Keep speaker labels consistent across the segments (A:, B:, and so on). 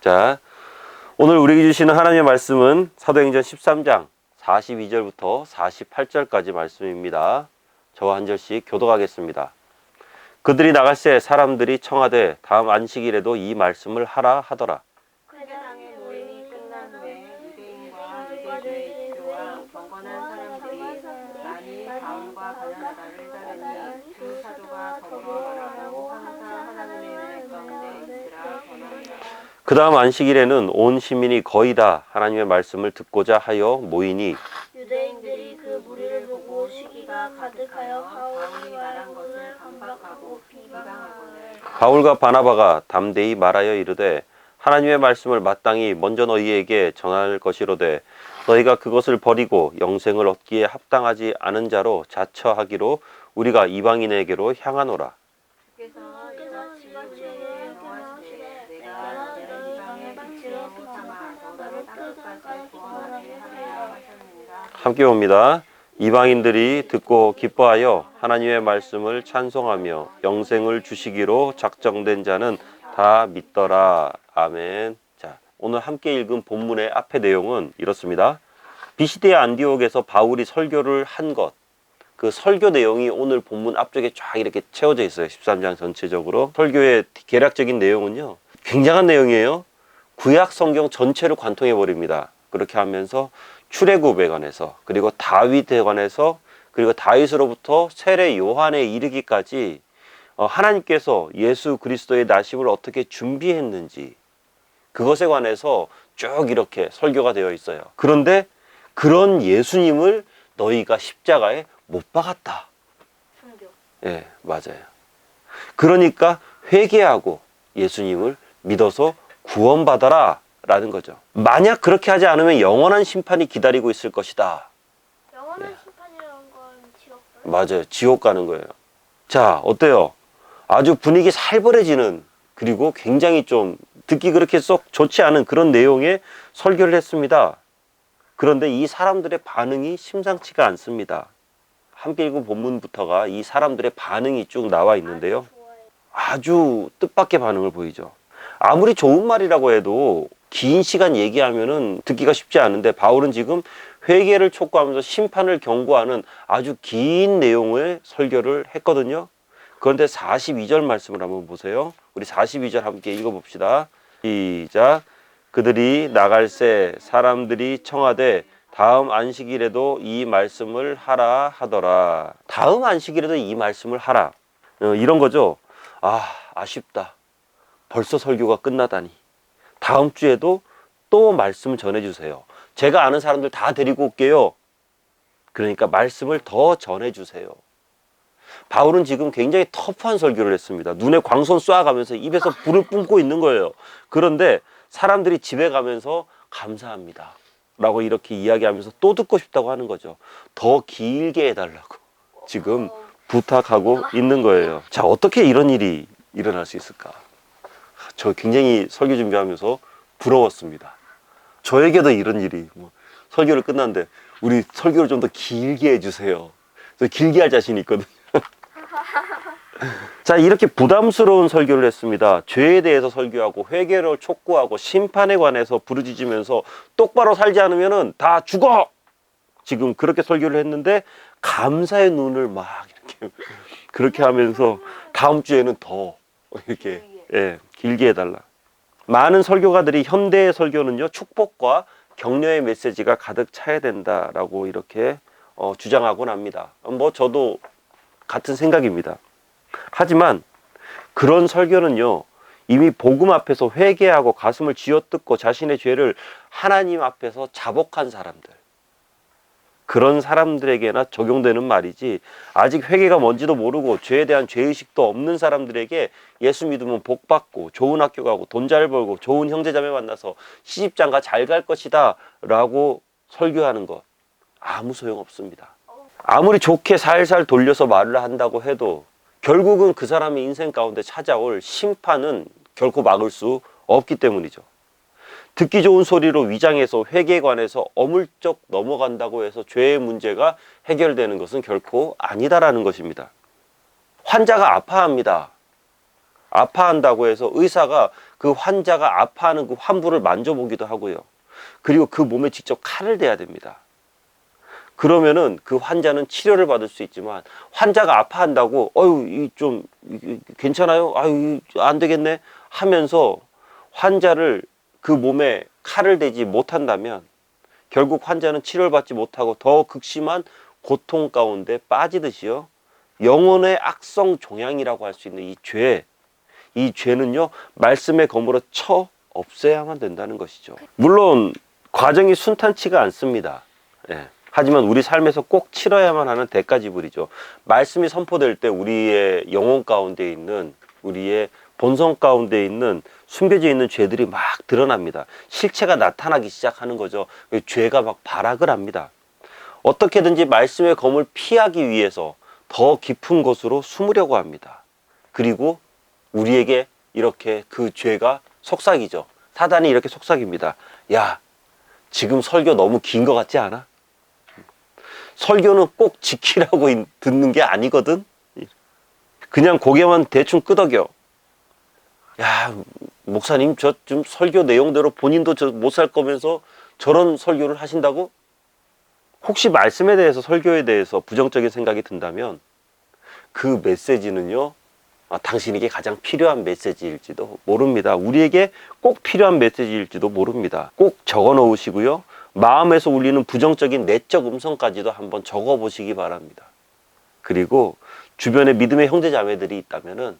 A: 자, 오늘 우리에게 주시는 하나님의 말씀은 사도행전 13장 42절부터 48절까지 말씀입니다. 저와 한 절씩 교독하겠습니다. 그들이 나갈 새 사람들이 청하되 다음 안식일에도 이 말씀을 하라 하더라. 그 다음 안식일에는 온 시민이 거의 다 하나님의 말씀을 듣고자 하여 모이니
B: 유대인들이 그 무리를 보고 시기가 가득하여
C: 바울이 말한 것을 반박하고 비방하거늘
A: 바울과 바나바가 담대히 말하여 이르되 하나님의 말씀을 마땅히 먼저 너희에게 전할 것이로되 너희가 그것을 버리고 영생을 얻기에 합당하지 않은 자로 자처하기로 우리가 이방인에게로 향하노라. 함께 옵니다. 이방인들이 듣고 기뻐하여 하나님의 말씀을 찬송하며 영생을 주시기로 작정된 자는 다 믿더라. 아멘. 자, 오늘 함께 읽은 본문의 앞의 내용은 이렇습니다. 비시디의 안디옥에서 바울이 설교를 한 것. 그 설교 내용이 오늘 본문 앞쪽에 쫙 이렇게 채워져 있어요. 13장 전체적으로. 설교의 개략적인 내용은요. 굉장한 내용이에요. 구약 성경 전체를 관통해 버립니다. 그렇게 하면서 출애굽에 관해서 그리고 다윗에 관해서 그리고 다윗으로부터 세례 요한에 이르기까지 어, 하나님께서 예수 그리스도의 나심을 어떻게 준비했는지 그것에 관해서 쭉 이렇게 설교가 되어 있어요. 그런데 그런 예수님을 너희가 십자가에 못 박았다. 예, 맞아요. 그러니까 회개하고 예수님을 믿어서 구원받아라 라는 거죠. 만약 그렇게 하지 않으면 영원한 심판이 기다리고 있을 것이다.
B: 영원한
A: 예.
B: 심판이라는 건 지옥.
A: 맞아요. 지옥 가는 거예요. 자, 어때요? 아주 분위기 살벌해지는 그리고 굉장히 좀 듣기 그렇게 썩 좋지 않은 그런 내용의 설교를 했습니다. 그런데 이 사람들의 반응이 심상치가 않습니다. 함께 읽은 본문부터가 이 사람들의 반응이 쭉 나와
B: 있는데요.
A: 아주 뜻밖의 반응을 보이죠. 아무리 좋은 말이라고 해도 긴 시간 얘기하면은 듣기가 쉽지 않은데 바울은 지금 회개를 촉구하면서 심판을 경고하는 아주 긴 내용의 설교를 했거든요. 그런데 42절 말씀을 한번 보세요. 우리 42절 함께 읽어봅시다. 시작. 그들이 나갈새 사람들이 청하되 다음 안식일에도 이 말씀을 하라 하더라. 다음 안식일에도 이 말씀을 하라. 어, 이런 거죠. 아, 아쉽다. 벌써 설교가 끝나다니. 다음 주에도 또 말씀을 전해주세요. 제가 아는 사람들 다 데리고 올게요. 그러니까 말씀을 더 전해주세요. 바울은 지금 굉장히 터프한 설교를 했습니다. 눈에 광선 쏴가면서 입에서 불을 뿜고 있는 거예요. 그런데 사람들이 집에 가면서 감사합니다. 라고 이렇게 이야기하면서 또 듣고 싶다고 하는 거죠. 더 길게 해달라고 지금 부탁하고 있는 거예요. 자, 어떻게 이런 일이 일어날 수 있을까? 저 굉장히 설교 준비하면서 부러웠습니다. 저에게도 이런 일이 뭐 설교를 끝났는데 우리 설교를 좀 더 길게 해주세요. 저 길게 할 자신이 있거든요. 자, 이렇게 부담스러운 설교를 했습니다. 죄에 대해서 설교하고 회개를 촉구하고 심판에 관해서 부르짖으면서 똑바로 살지 않으면은 다 죽어! 지금 그렇게 설교를 했는데 감사의 눈을 막 이렇게 그렇게 하면서 다음 주에는 더 이렇게 예, 길게 해달라. 많은 설교가들이 현대의 설교는요 축복과 격려의 메시지가 가득 차야 된다라고 이렇게 어, 주장하곤 합니다. 뭐 저도 같은 생각입니다. 하지만 그런 설교는요 이미 복음 앞에서 회개하고 가슴을 쥐어뜯고 자신의 죄를 하나님 앞에서 자복한 사람들 그런 사람들에게나 적용되는 말이지 아직 회개가 뭔지도 모르고 죄에 대한 죄의식도 없는 사람들에게 예수 믿으면 복 받고 좋은 학교 가고 돈 잘 벌고 좋은 형제자매 만나서 시집장가 잘 갈 것이다 라고 설교하는 것 아무 소용 없습니다. 아무리 좋게 살살 돌려서 말을 한다고 해도 결국은 그 사람의 인생 가운데 찾아올 심판은 결코 막을 수 없기 때문이죠 듣기 좋은 소리로 위장해서 회개에 관해서 어물쩍 넘어간다고 해서 죄의 문제가 해결되는 것은 결코 아니다라는 것입니다. 환자가 아파합니다. 아파한다고 해서 의사가 그 환자가 아파하는 그 환부를 만져보기도 하고요. 그리고 그 몸에 직접 칼을 대야 됩니다. 그러면은 그 환자는 치료를 받을 수 있지만 환자가 아파한다고 어유 이 좀 괜찮아요? 아유 이안 되겠네 하면서 환자를 그 몸에 칼을 대지 못한다면 결국 환자는 치료를 받지 못하고 더 극심한 고통 가운데 빠지듯이요. 영혼의 악성 종양이라고 할 수 있는 이 죄, 이 죄는요, 말씀의 검으로 쳐 없애야만 된다는 것이죠. 물론, 과정이 순탄치가 않습니다. 예. 하지만 우리 삶에서 꼭 치러야만 하는 대가 지불이죠. 말씀이 선포될 때 우리의 영혼 가운데 있는, 우리의 본성 가운데 있는 숨겨져 있는 죄들이 막 드러납니다. 실체가 나타나기 시작하는 거죠. 죄가 막 발악을 합니다. 어떻게든지 말씀의 검을 피하기 위해서 더 깊은 곳으로 숨으려고 합니다. 그리고 우리에게 이렇게 그 죄가 속삭이죠. 사단이 이렇게 속삭입니다. 야, 지금 설교 너무 긴 것 같지 않아? 설교는 꼭 지키라고 인- 듣는 게 아니거든? 그냥 고개만 대충 끄덕여. 야, 목사님, 저 좀 설교 내용대로 본인도 저 못 살 거면서 저런 설교를 하신다고? 혹시 말씀에 대해서 설교에 대해서 부정적인 생각이 든다면 그 메시지는요 아, 당신에게 가장 필요한 메시지일지도 모릅니다. 우리에게 꼭 필요한 메시지일지도 모릅니다. 꼭 적어 놓으시고요. 마음에서 울리는 부정적인 내적 음성까지도 한번 적어 보시기 바랍니다. 그리고 주변에 믿음의 형제 자매들이 있다면은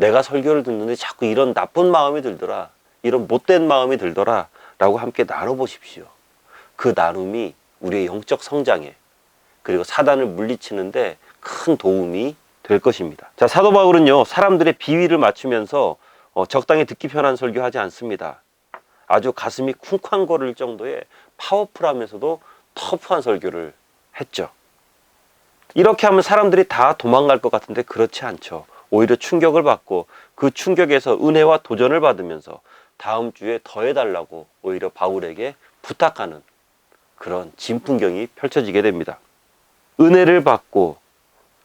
A: 내가 설교를 듣는데 자꾸 이런 나쁜 마음이 들더라. 이런 못된 마음이 들더라. 라고 함께 나눠 보십시오. 그 나눔이 우리의 영적 성장에 그리고 사단을 물리치는데 큰 도움이 될 것입니다. 자, 사도 바울은요, 사람들의 비위를 맞추면서 어, 적당히 듣기 편한 설교하지 않습니다. 아주 가슴이 쿵쾅거릴 정도의 파워풀하면서도 터프한 설교를 했죠. 이렇게 하면 사람들이 다 도망갈 것 같은데 그렇지 않죠. 오히려 충격을 받고 그 충격에서 은혜와 도전을 받으면서 다음 주에 더 해달라고 오히려 바울에게 부탁하는 그런 진풍경이 펼쳐지게 됩니다. 은혜를 받고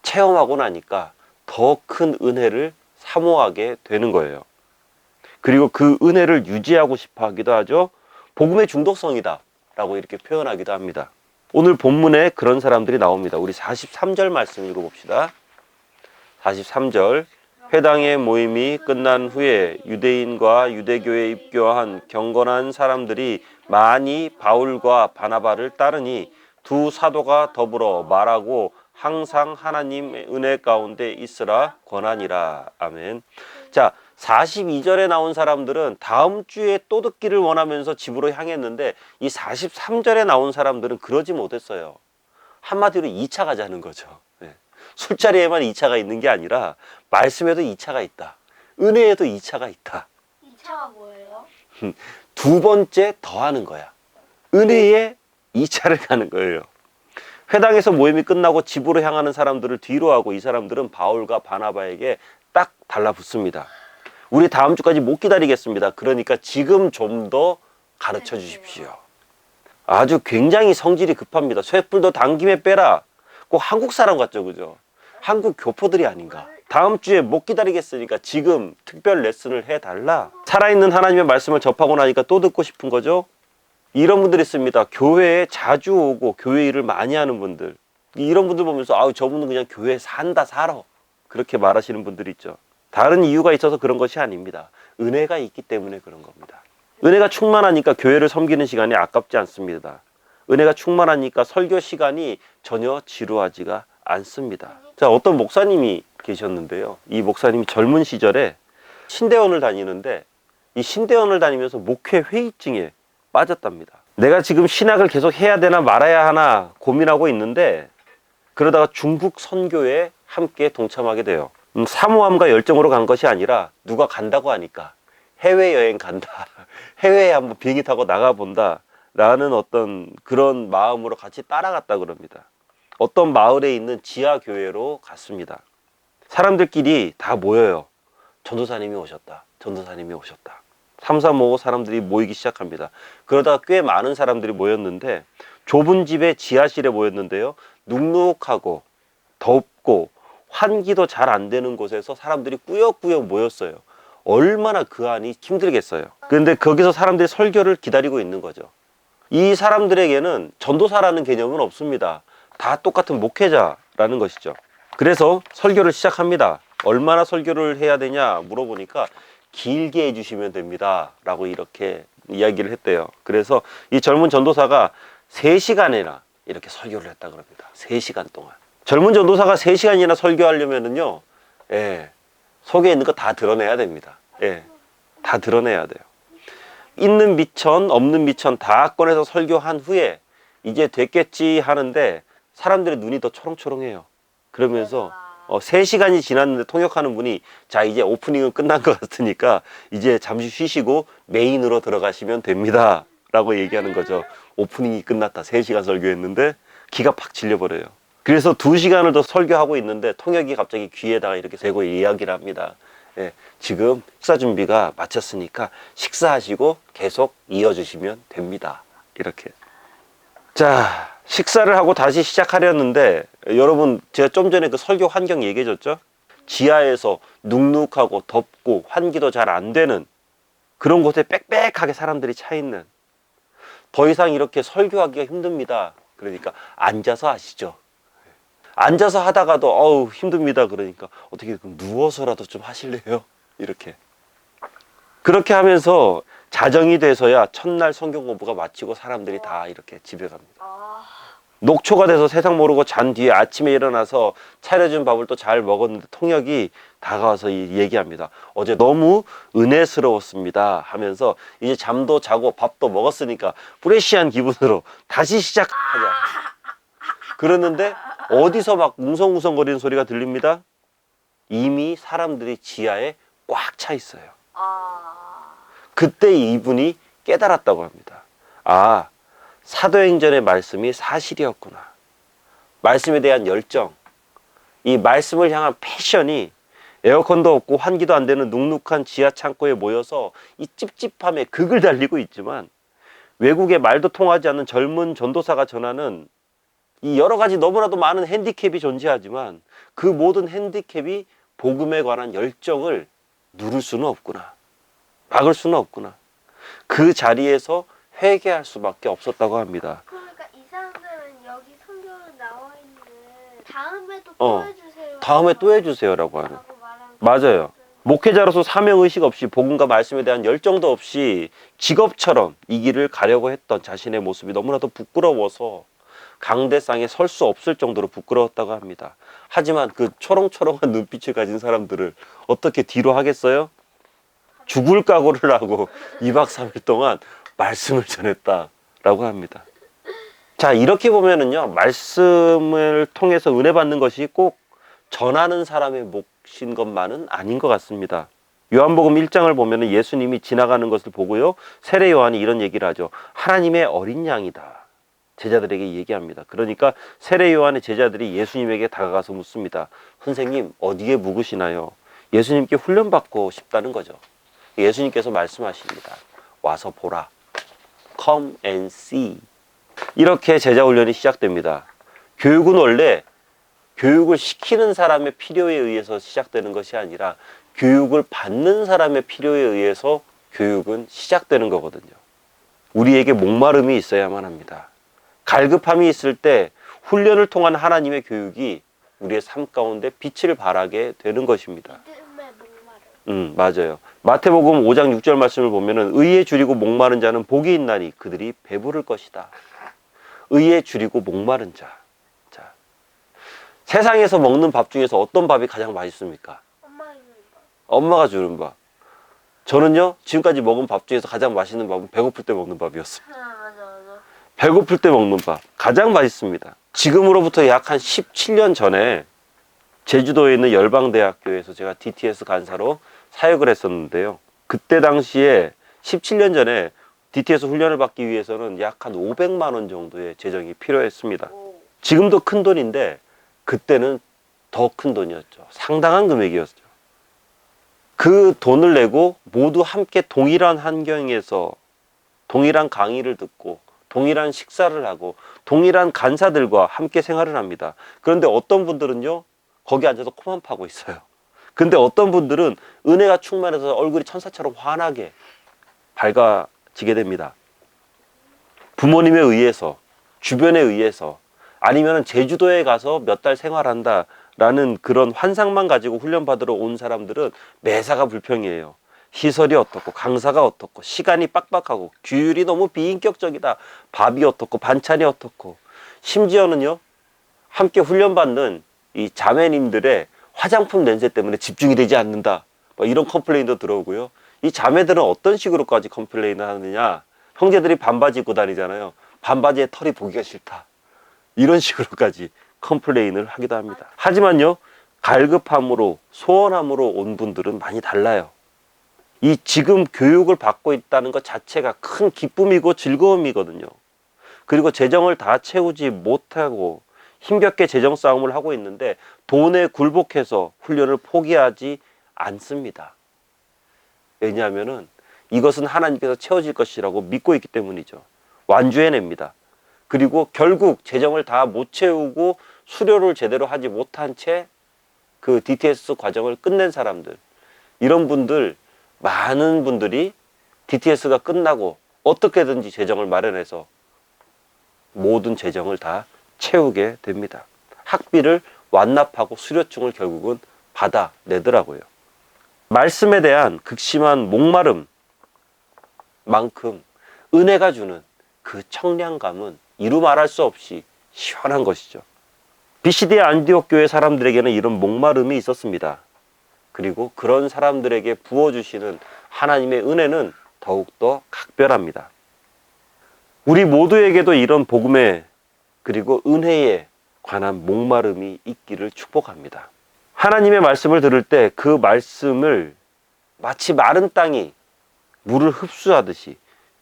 A: 체험하고 나니까 더 큰 은혜를 사모하게 되는 거예요. 그리고 그 은혜를 유지하고 싶어 하기도 하죠. 복음의 중독성이다. 라고 이렇게 표현하기도 합니다. 오늘 본문에 그런 사람들이 나옵니다. 우리 43절 말씀 읽어봅시다. 43절. 회당의 모임이 끝난 후에 유대인과 유대교에 입교한 경건한 사람들이 많이 바울과 바나바를 따르니 두 사도가 더불어 말하고 항상 하나님의 은혜 가운데 있으라 권하니라. 아멘. 자, 42절에 나온 사람들은 다음 주에 또 듣기를 원하면서 집으로 향했는데 이 43절에 나온 사람들은 그러지 못했어요. 한마디로 2차 가자는 거죠. 네. 술자리에만 2차가 있는 게 아니라 말씀에도 2차가 있다. 은혜에도 2차가 있다.
B: 이 차가 뭐예요?
A: 두 번째 더하는 거야. 은혜에 2차를 가는 거예요. 회당에서 모임이 끝나고 집으로 향하는 사람들을 뒤로 하고 이 사람들은 바울과 바나바에게 딱 달라붙습니다. 우리 다음 주까지 못 기다리겠습니다. 그러니까 지금 좀 더 가르쳐 주십시오. 아주 굉장히 성질이 급합니다. 쇠뿔도 당김에 빼라. 꼭 한국 사람 같죠, 그죠? 한국 교포들이 아닌가. 다음 주에 못 기다리겠으니까 지금 특별 레슨을 해달라. 살아있는 하나님의 말씀을 접하고 나니까 또 듣고 싶은 거죠? 이런 분들이 있습니다. 교회에 자주 오고 교회 일을 많이 하는 분들. 이런 분들 보면서 아우 저분은 그냥 교회 산다 살아. 그렇게 말하시는 분들이 있죠. 다른 이유가 있어서 그런 것이 아닙니다. 은혜가 있기 때문에 그런 겁니다. 은혜가 충만하니까 교회를 섬기는 시간이 아깝지 않습니다. 은혜가 충만하니까 설교 시간이 전혀 지루하지가 않습니다. 자, 어떤 목사님이 계셨는데요. 이 목사님이 젊은 시절에 신대원을 다니는데 이 신대원을 다니면서 목회 회의증에 빠졌답니다. 내가 지금 신학을 계속 해야 되나 말아야 하나 고민하고 있는데 그러다가 중국 선교에 함께 동참하게 돼요. 음, 사모함과 열정으로 간 것이 아니라 누가 간다고 하니까 해외여행 간다. 해외에 한번 비행기 타고 나가본다. 라는 어떤 그런 마음으로 같이 따라갔다 그럽니다. 어떤 마을에 있는 지하 교회로 갔습니다. 사람들끼리 다 모여요. 전도사님이 오셨다. 전도사님이 오셨다. 삼삼오오 사람들이 모이기 시작합니다. 그러다가 꽤 많은 사람들이 모였는데 좁은 집의 지하실에 모였는데요. 눅눅하고 덥고 환기도 잘 안 되는 곳에서 사람들이 꾸역꾸역 모였어요. 얼마나 그 안이 힘들겠어요. 그런데 거기서 사람들이 설교를 기다리고 있는 거죠. 이 사람들에게는 전도사라는 개념은 없습니다. 다 똑같은 목회자라는 것이죠. 그래서 설교를 시작합니다. 얼마나 설교를 해야 되냐 물어보니까 길게 해주시면 됩니다. 라고 이렇게 이야기를 했대요. 그래서 이 젊은 전도사가 3시간이나 이렇게 설교를 했다 그럽니다. 3시간 동안. 젊은 전도사가 3시간이나 설교하려면은요, 예, 속에 있는 거 다 드러내야 됩니다. 예, 다 드러내야 돼요. 있는 미천, 없는 미천 다 꺼내서 설교한 후에 이제 됐겠지 하는데 사람들의 눈이 더 초롱초롱해요. 그러면서 어, 3시간이 지났는데 통역하는 분이 자 이제 오프닝은 끝난 것 같으니까 이제 잠시 쉬시고 메인으로 들어가시면 됩니다. 라고 얘기하는 거죠. 오프닝이 끝났다. 3시간 설교했는데 기가 팍 질려버려요. 그래서 2시간을 더 설교하고 있는데 통역이 갑자기 귀에다가 이렇게 대고 이야기를 합니다. 예, 지금 식사 준비가 마쳤으니까 식사하시고 계속 이어주시면 됩니다. 이렇게. 자, 식사를 하고 다시 시작하려는데 여러분 제가 좀 전에 그 설교 환경 얘기해 줬죠? 지하에서 눅눅하고 덥고 환기도 잘 안 되는 그런 곳에 빽빽하게 사람들이 차 있는 더 이상 이렇게 설교하기가 힘듭니다. 그러니까 앉아서 하시죠. 앉아서 하다가도 어우 힘듭니다. 그러니까 어떻게 누워서라도 좀 하실래요? 이렇게 그렇게 하면서 자정이 돼서야 첫날 성경 공부가 마치고 사람들이 다 이렇게 집에 갑니다. 녹초가 돼서 세상 모르고 잔 뒤에 아침에 일어나서 차려준 밥을 또 잘 먹었는데 통역이 다가와서 이- 얘기합니다. 어제 너무 은혜스러웠습니다 하면서 이제 잠도 자고 밥도 먹었으니까 프레시한 기분으로 다시 시작하자. 그러는데 어디서 막 웅성웅성거리는 소리가 들립니다. 이미 사람들이 지하에 꽉 차 있어요. 그때 이분이 깨달았다고 합니다. 아, 사도행전의 말씀이 사실이었구나. 말씀에 대한 열정, 이 말씀을 향한 패션이 에어컨도 없고 환기도 안 되는 눅눅한 지하 창고에 모여서 이 찝찝함에 극을 달리고 있지만 외국의 말도 통하지 않는 젊은 전도사가 전하는 이 여러 가지 너무나도 많은 핸디캡이 존재하지만 그 모든 핸디캡이 복음에 관한 열정을 누를 수는 없구나. 막을 수는 없구나. 그 자리에서 회개할 수밖에 없었다고 합니다.
B: 그러니까 이 사람들은 여기 성경에 나와 있는 다음에 또
A: 어,
B: 해주세요.
A: 다음에 또 해주세요라고 하는.
B: 라고 말하는
A: 맞아요. 목회자로서 사명 의식 없이 복음과 말씀에 대한 열정도 없이 직업처럼 이 길을 가려고 했던 자신의 모습이 너무나도 부끄러워서 강대상에 설 수 없을 정도로 부끄러웠다고 합니다. 하지만 그 초롱초롱한 눈빛을 가진 사람들을 어떻게 뒤로 하겠어요? 죽을 각오를 하고 2박 3일 동안 말씀을 전했다라고 합니다. 자, 이렇게 보면은요, 말씀을 통해서 은혜 받는 것이 꼭 전하는 사람의 몫인 것만은 아닌 것 같습니다. 요한복음 1장을 보면 예수님이 지나가는 것을 보고요. 세례 요한이 이런 얘기를 하죠. 하나님의 어린 양이다. 제자들에게 얘기합니다. 그러니까 세례 요한의 제자들이 예수님에게 다가가서 묻습니다. 선생님, 어디에 묵으시나요? 예수님께 훈련받고 싶다는 거죠. 예수님께서 말씀하십니다. 와서 보라. Come and see. 이렇게 제자 훈련이 시작됩니다. 교육은 원래 교육을 시키는 사람의 필요에 의해서 시작되는 것이 아니라 교육을 받는 사람의 필요에 의해서 교육은 시작되는 거거든요. 우리에게 목마름이 있어야만 합니다. 갈급함이 있을 때 훈련을 통한 하나님의 교육이 우리의 삶 가운데 빛을 발하게 되는 것입니다.
B: 음,
A: 맞아요. 마태복음 5장 6절 말씀을 보면은 의에 줄이고 목마른 자는 복이 있나니 그들이 배부를 것이다. 의에 줄이고 목마른 자. 자. 세상에서 먹는 밥 중에서 어떤 밥이 가장 맛있습니까?
B: 엄마.
A: 엄마가 주는 밥. 저는요, 지금까지 먹은 밥 중에서 가장 맛있는 밥은 배고플 때 먹는 밥이었어요.
B: 아 맞아 맞아.
A: 배고플 때 먹는 밥. 가장 맛있습니다. 지금으로부터 약 한 17년 전에 제주도에 있는 열방대학교에서 제가 DTS 간사로 사역을 했었는데요. 그때 당시에 17년 전에 DTS 훈련을 받기 위해서는 약 한 500만 원 정도의 재정이 필요했습니다.
B: 오.
A: 지금도 큰 돈인데 그때는 더 큰 돈이었죠. 상당한 금액이었죠. 그 돈을 내고 모두 함께 동일한 환경에서 동일한 강의를 듣고 동일한 식사를 하고 동일한 간사들과 함께 생활을 합니다. 그런데 어떤 분들은요, 거기 앉아서 코만 파고 있어요. 근데 어떤 분들은 은혜가 충만해서 얼굴이 천사처럼 환하게 밝아지게 됩니다. 부모님에 의해서, 주변에 의해서, 아니면 제주도에 가서 몇 달 생활한다 라는 그런 환상만 가지고 훈련받으러 온 사람들은 매사가 불평이에요. 시설이 어떻고, 강사가 어떻고, 시간이 빡빡하고, 규율이 너무 비인격적이다. 밥이 어떻고, 반찬이 어떻고, 심지어는요, 함께 훈련받는 이 자매님들의 화장품 냄새 때문에 집중이 되지 않는다. 뭐 이런 컴플레인도 들어오고요. 이 자매들은 어떤 식으로까지 컴플레인을 하느냐. 형제들이 반바지 입고 다니잖아요. 반바지에 털이 보기가 싫다. 이런 식으로까지 컴플레인을 하기도 합니다. 하지만요, 갈급함으로, 소원함으로 온 분들은 많이 달라요. 이 지금 교육을 받고 있다는 것 자체가 큰 기쁨이고 즐거움이거든요. 그리고 재정을 다 채우지 못하고 힘겹게 재정 싸움을 하고 있는데 돈에 굴복해서 훈련을 포기하지 않습니다. 왜냐하면은 이것은 하나님께서 채워질 것이라고 믿고 있기 때문이죠. 완주해냅니다. 그리고 결국 재정을 다 못 채우고 수료를 제대로 하지 못한 채 그 DTS 과정을 끝낸 사람들 이런 분들 많은 분들이 DTS가 끝나고 어떻게든지 재정을 마련해서 모든 재정을 다 채우게 됩니다. 학비를 완납하고 수료증을 결국은 받아내더라고요. 말씀에 대한 극심한 목마름 만큼 은혜가 주는 그 청량감은 이루 말할 수 없이 시원한 것이죠. BCD 안디옥 교회 사람들에게는 이런 목마름이 있었습니다. 그리고 그런 사람들에게 부어주시는 하나님의 은혜는 더욱더 각별합니다. 우리 모두에게도 이런 복음의 그리고 은혜에 관한 목마름이 있기를 축복합니다. 하나님의 말씀을 들을 때 그 말씀을 마치 마른 땅이 물을 흡수하듯이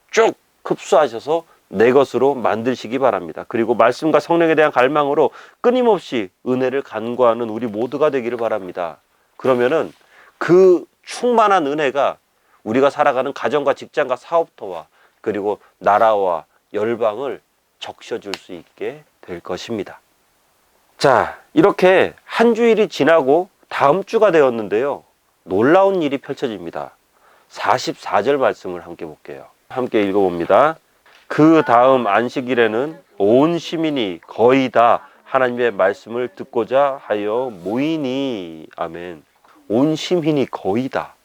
A: 쭉 흡수하셔서 내 것으로 만드시기 바랍니다. 그리고 말씀과 성령에 대한 갈망으로 끊임없이 은혜를 간구하는 우리 모두가 되기를 바랍니다. 그러면은 그 충만한 은혜가 우리가 살아가는 가정과 직장과 사업터와 그리고 나라와 열방을 적셔줄 수 있게 될 것입니다. 자, 이렇게 한 주일이 지나고 다음 주가 되었는데요. 놀라운 일이 펼쳐집니다. 44절 말씀을 함께 볼게요. 함께 읽어봅니다. 그 다음 안식일에는 온 시민이 거의 다 하나님의 말씀을 듣고자 하여 모이니 아멘. 온 시민이 거의 다.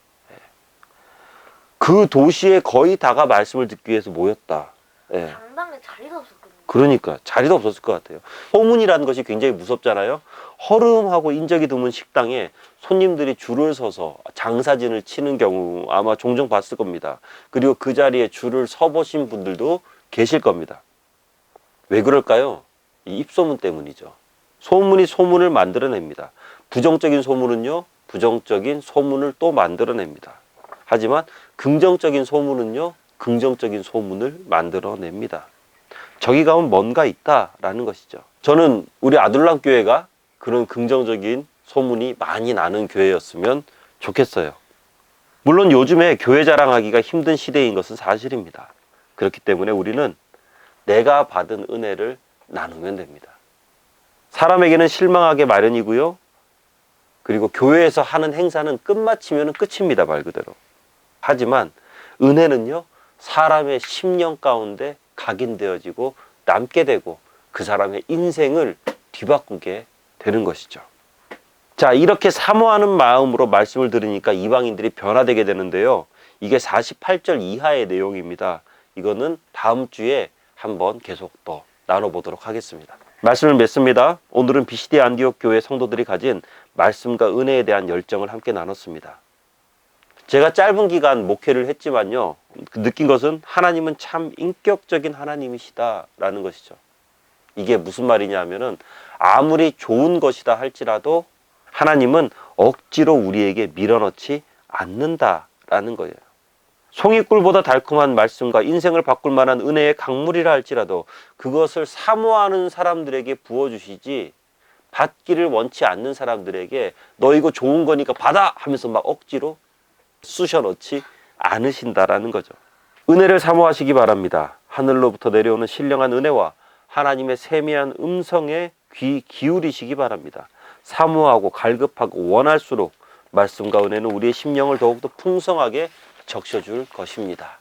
A: 그 도시에 거의 다가 말씀을 듣기 위해서 모였다. 예.
B: 당당에 자리가 없었거든요.
A: 그러니까 자리도 없었을 것 같아요. 소문이라는 것이 굉장히 무섭잖아요. 허름하고 인적이 드문 식당에 손님들이 줄을 서서 장사진을 치는 경우 아마 종종 봤을 겁니다. 그리고 그 자리에 줄을 서 보신 분들도 계실 겁니다. 왜 그럴까요? 이 입소문 때문이죠. 소문이 소문을 만들어냅니다. 부정적인 소문은요, 부정적인 소문을 또 만들어냅니다. 하지만 긍정적인 소문은요, 긍정적인 소문을 만들어냅니다. 저기 가면 뭔가 있다라는 것이죠. 저는 우리 아들람 교회가 그런 긍정적인 소문이 많이 나는 교회였으면 좋겠어요. 물론 요즘에 교회 자랑하기가 힘든 시대인 것은 사실입니다. 그렇기 때문에 우리는 내가 받은 은혜를 나누면 됩니다. 사람에게는 실망하게 마련이고요. 그리고 교회에서 하는 행사는 끝마치면 끝입니다. 말 그대로. 하지만 은혜는요, 사람의 심령 가운데 각인되어지고 남게 되고 그 사람의 인생을 뒤바꾸게 되는 것이죠. 자, 이렇게 사모하는 마음으로 말씀을 들으니까 이방인들이 변화되게 되는데요. 이게 48절 이하의 내용입니다. 이거는 다음 주에 한번 계속 더 나눠보도록 하겠습니다. 말씀을 맺습니다. 오늘은 BCD 안디옥 교회 성도들이 가진 말씀과 은혜에 대한 열정을 함께 나눴습니다. 제가 짧은 기간 목회를 했지만요. 그 느낀 것은 하나님은 참 인격적인 하나님이시다라는 것이죠. 이게 무슨 말이냐 하면은 아무리 좋은 것이다 할지라도 하나님은 억지로 우리에게 밀어넣지 않는다라는 거예요. 송이꿀보다 달콤한 말씀과 인생을 바꿀 만한 은혜의 강물이라 할지라도 그것을 사모하는 사람들에게 부어주시지 받기를 원치 않는 사람들에게 너 이거 좋은 거니까 받아 하면서 막 억지로 쑤셔 넣지 않으신다라는 거죠. 은혜를 사모하시기 바랍니다. 하늘로부터 내려오는 신령한 은혜와 하나님의 세미한 음성에 귀 기울이시기 바랍니다. 사모하고 갈급하고 원할수록 말씀과 은혜는 우리의 심령을 더욱더 풍성하게 적셔줄 것입니다.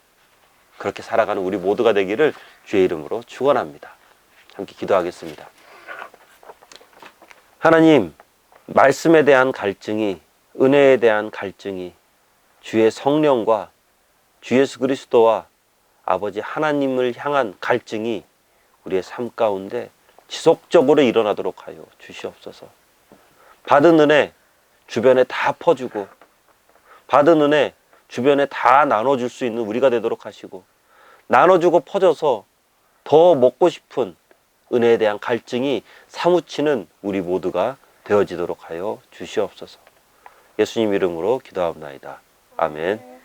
A: 그렇게 살아가는 우리 모두가 되기를 주의 이름으로 축원합니다. 함께 기도하겠습니다. 하나님, 말씀에 대한 갈증이 은혜에 대한 갈증이 주의 성령과 주 예수 그리스도와 아버지 하나님을 향한 갈증이 우리의 삶 가운데 지속적으로 일어나도록 하여 주시옵소서. 받은 은혜 주변에 다 퍼주고 받은 은혜 주변에 다 나눠줄 수 있는 우리가 되도록 하시고 나눠주고 퍼져서 더 먹고 싶은 은혜에 대한 갈증이 사무치는 우리 모두가 되어지도록 하여 주시옵소서. 예수님 이름으로 기도합나이다. 아멘.